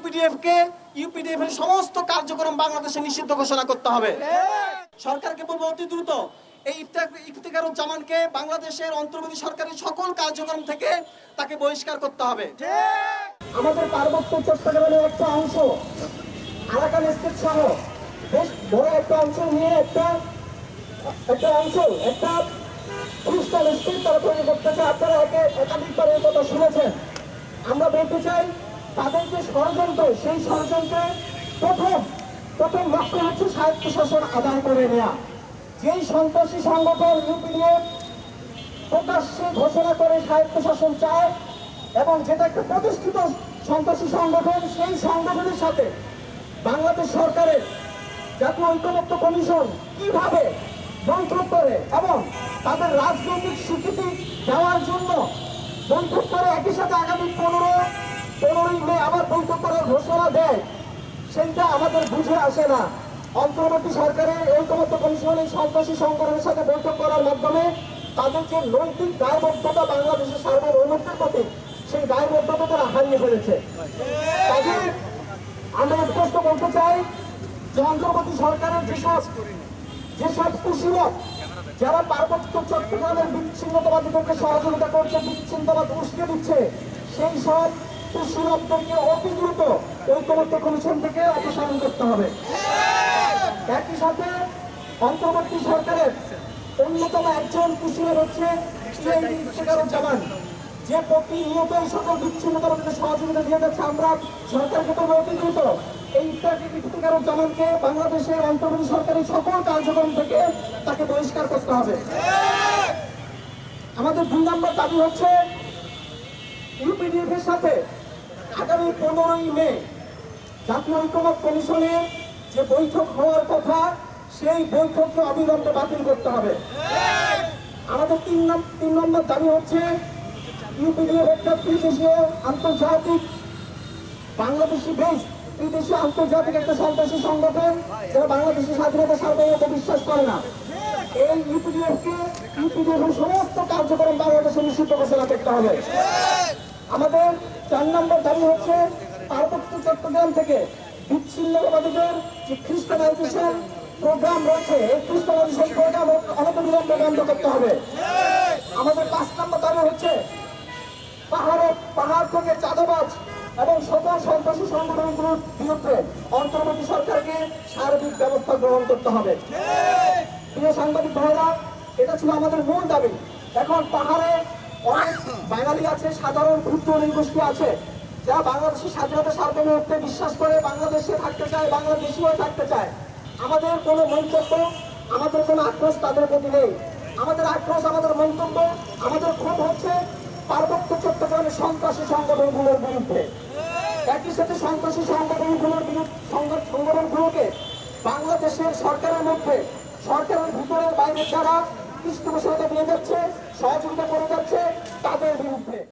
UPDF কে UPDF এর সমস্ত কার্যক্রম বাংলাদেশে নিষিদ্ধ ঘোষণা করতে হবে। সরকারকে বলব অতি দ্রুত এই ইফতেখারুজ্জামানকে বাংলাদেশের অন্তর্বর্তী সরকারের সকল কার্যক্রম থেকে তাকে বহিষ্কার করতে হবে। আমাদের পার্বত্য চট্টগ্রামের একটা অংশ, আরাকান স্টেট সহ বেশ বড় একটা অংশ নিয়ে একটা একটা অংশ, একটা খ্রিস্টান স্টেট তারা তৈরি করতেছে। আপনারা একে একাধিকবার এই কথা শুনেছেন। আমরা বলতে চাই তাদের যে ষড়যন্ত্র, সেই ষড়যন্ত্রে প্রথম প্রথম লক্ষ্য হচ্ছে স্বায়ত্ত শাসন আদায় করে নেওয়া যেই সন্ত্রাসী সংগঠন ইউপিডিএফ প্রকাশ্যে ঘোষণা করে স্বায়ত্তশাসন চায় এবং যেটা একটা প্রতিষ্ঠিত সন্ত্রাসী সংগঠন, সেই সংগঠনের সাথে বাংলাদেশ সরকারের জাতীয় ঐক্যমত্য কমিশন কীভাবে বৈঠক করে এবং তাদের রাজনৈতিক স্বীকৃতি দেওয়ার জন্য বৈঠক করে একই সাথে আগামী পনেরো আবার করার ঘোষণা দেয়, সেটা আমাদের বুঝে আসে না। অন্তর্বর্তী সরকারের ঐকমত্য কমিশন এই সন্ত্রাসী সংগঠনের সাথে বৈঠক করার মাধ্যমে তাদের যে নৈতিক দায়বদ্ধতা বাংলাদেশের সার্বভৌমত্বের প্রতি সেই দায়বদ্ধতা তারা হারিয়ে ফেলেছে। কাজে আমরা স্পষ্ট বলতে চাই যে অন্তর্বর্তী সরকারের যেসব যেসব কুশীলক যারা পার্বত্য চট্টগ্রামের বিচ্ছিন্নতাবাদীদেরকে সহযোগিতা করছে, বিচ্ছিন্নতাবাদ উস্কে দিচ্ছে, সেই সব অতি দ্রুত ঐক্যমত্য কমিশন থেকে অপসারণ করতে হবে। একই সাথে অন্তর্বর্তী সরকারের অন্যতম একজন কুশীলক হচ্ছে জামান যে প্রতিনিয়ত এই সকল বিচ্ছিন্নতাবাদীদের সহযোগিতা দিয়ে যাচ্ছে আমরা সরকারকে তো অতি দ্রুত এই জামানকে বাংলাদেশের অন্তর্বর্তী সরকারের সকল কার্যক্রম থেকে তাকে বহিষ্কার করতে হবে। আমাদের দুই নম্বর দাবি হচ্ছে ইউপিডিএফ এর সাথে আগামী পনেরোই মে জাতীয় ঐক্যমত কমিশনে যে বৈঠক হওয়ার কথা, সেই বৈঠককে অবিলম্বে বাতিল করতে হবে। আমাদের তিন তিন নম্বর দাবি হচ্ছে ইউপিডিএফ একটা ত্রিদেশীয় আন্তর্জাতিক, বাংলাদেশি বেশ ত্রিদেশীয় আন্তর্জাতিক একটা সন্ত্রাসী সংগঠন যারা বাংলাদেশের স্বাধীনতা সার্বভৌমত্ব বিশ্বাস করে না। এই ইউপিডিএফ কে ইউপিডিএফ সমস্ত কার্যক্রম বাংলাদেশে নিষিদ্ধ ঘোষণা করতে হবে। আমাদের চার নম্বর দাবি হচ্ছে পার্বত্য চট্টগ্রাম থেকে বিচ্ছিন্নতাবাদীদের যে খ্রিস্টানাইজেশন প্রোগ্রাম রয়েছে, এই খ্রিস্টানাইজেশন প্রোগ্রাম অনবিলম্বে বন্ধ করতে হবে। আমাদের পাঁচ নম্বর দাবি হচ্ছে পাহাড়ে পাহাড় থেকে চাঁদাবাজ এবং সকল সন্ত্রাসী সংগঠনগুলোর বিরুদ্ধে অন্তর্বর্তী সরকারকে সার্বিক ব্যবস্থা গ্রহণ করতে হবে। প্রিয় সাংবাদিক ভাইরা, এটা ছিল আমাদের মূল দাবি। এখন পাহাড়ে অনেক বাঙালি আছে, সাধারণ ক্ষুদ্র নৃগোষ্ঠী আছে যারা বাংলাদেশের স্বাধীনতা সার্বভৌমত্বে বিশ্বাস করে বাংলাদেশে থাকতে চায় বাংলাদেশি হয়ে থাকতে চায়। আমাদের কোনো মন্তব্য, আমাদের কোনো আক্রোশ তাদের প্রতি নেই। আমাদের আক্রোশ, আমাদের মন্তব্য, আমাদের ক্ষোভ হচ্ছে পার্বত্য চট্টগ্রামের সন্ত্রাসী সংগঠনগুলোর বিরুদ্ধে। একই সাথে সন্ত্রাসী সংগঠনগুলোর সংগঠনগুলোকে বাংলাদেশের সরকারের মধ্যে, সরকারের ভিতরের বাইরে যারা পৃষ্ঠপোষকতা দিয়ে যাচ্ছে সহযোগিতা করে যাচ্ছে তাদের বিরুদ্ধে।